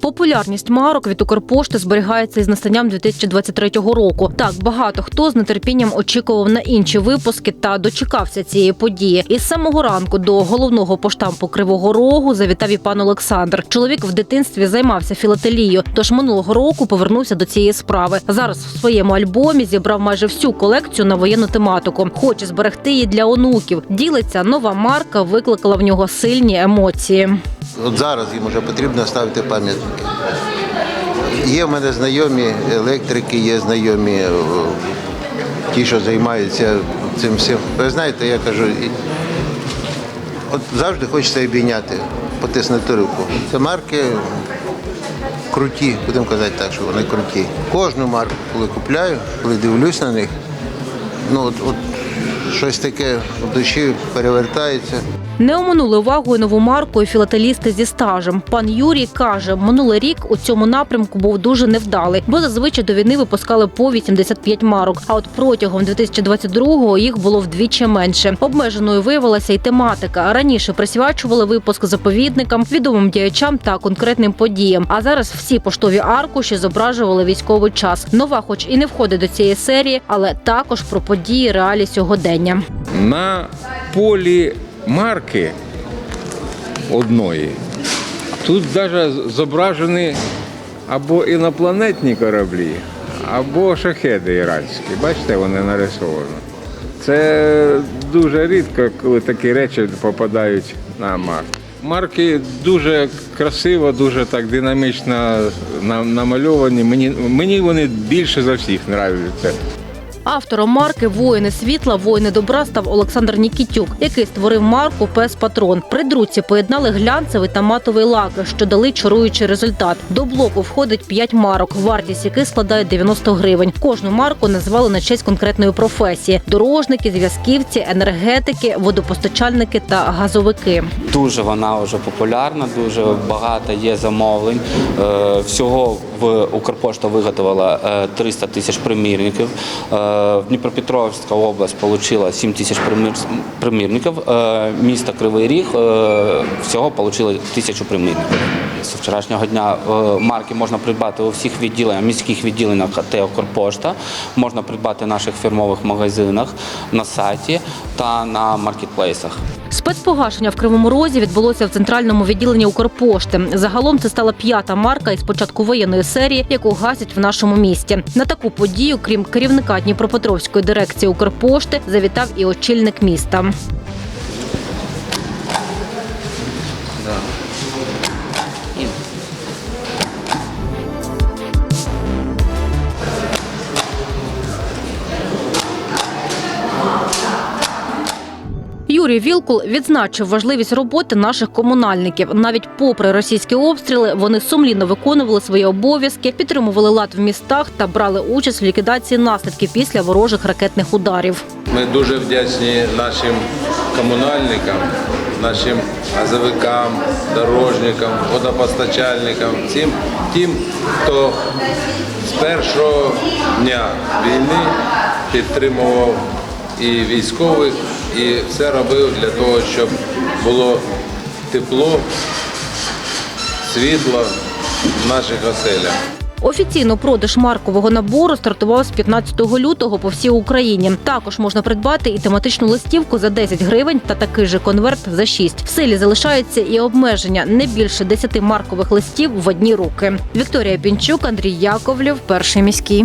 Популярність марок від Укрпошти зберігається із настанням 2023 року. Так багато хто з нетерпінням очікував на інші випуски та дочекався цієї події. Із самого ранку до головного поштампу Кривого Рогу завітав і пан Олександр. Чоловік в дитинстві займався філателією, тож минулого року повернувся до цієї справи. Зараз в своєму альбомі зібрав майже всю колекцію на воєнну тематику. Хоче зберегти її для онуків. Ділиться нова марка, викликала в нього сильні емоції. От зараз їм вже потрібно ставити пам'ятники. Є в мене знайомі електрики, є знайомі е, ті, що займаються цим всім. Ви знаєте, я кажу, от завжди хочеться обійняти, потиснути руку. Це марки круті, будемо казати так, що вони круті. Кожну марку, коли купляю, коли дивлюсь на них, ну от, от щось таке в душі перевертається. Не оминули увагою нову марку і філателісти зі стажем. Пан Юрій каже, минулий рік у цьому напрямку був дуже невдалий, бо зазвичай до війни випускали по 85 марок. А от протягом 2022-го їх було вдвічі менше. Обмеженою виявилася й тематика. Раніше присвячували випуск заповідникам, відомим діячам та конкретним подіям. А зараз всі поштові аркуші зображували військовий час. Нова, хоч і не входить до цієї серії, але також про події реалій сьогодення. На полі марки одної тут навіть зображені або інопланетні кораблі, або шахеди іранські. Бачите, вони нарисовані. Це дуже рідко, коли такі речі попадають на марку. Марки дуже красиво, дуже так динамічно намальовані. Мені, мені вони більше за всіх подобаються. Автором марки Воїни світла, воїни добра став Олександр Нікітюк, який створив марку Пес Патрон. При друці поєднали глянцевий та матовий лаки, що дали чаруючий результат. До блоку входить 5 марок, вартість яких складає 90 гривень. Кожну марку назвали на честь конкретної професії: дорожники, зв'язківці, енергетики, водопостачальники та газовики. Дуже вона вже популярна, дуже багато є замовлень. Е, Всього в Укрпошта виготовила е, 300 тисяч примірників. Е, Дніпропетровська область отримала 7 тисяч примірників. Е, Місто Кривий Ріг е, всього отримали тисячу примірників. З вчорашнього дня е, марки можна придбати у всіх відділеннях, міських відділеннях АТ Укрпошта. Можна придбати в наших фірмових магазинах на сайті та на маркетплейсах. Спецпогашення в Кривому Розі відбулося в центральному відділенні Укрпошти. Загалом це стала п'ята марка із початку воєнної серії, яку гасять в нашому місті. На таку подію, крім керівника Дніпропетровської дирекції Укрпошти, завітав і очільник міста. Юрій Вілкул відзначив важливість роботи наших комунальників. Навіть попри російські обстріли, вони сумлінно виконували свої обов'язки, підтримували лад в містах та брали участь в ліквідації наслідків після ворожих ракетних ударів. Ми дуже вдячні нашим комунальникам, нашим газовикам, дорожникам, водопостачальникам, всім тим, хто з першого дня війни підтримував і військових, і все робив для того, щоб було тепло, світло в наших оселях. Офіційно продаж маркового набору стартував з 15 лютого по всій Україні. Також можна придбати і тематичну листівку за 10 гривень та такий же конверт за 6. В силі залишається і обмеження не більше 10 маркових листів в одні руки. Вікторія Пінчук, Андрій Яковлів, перший міський.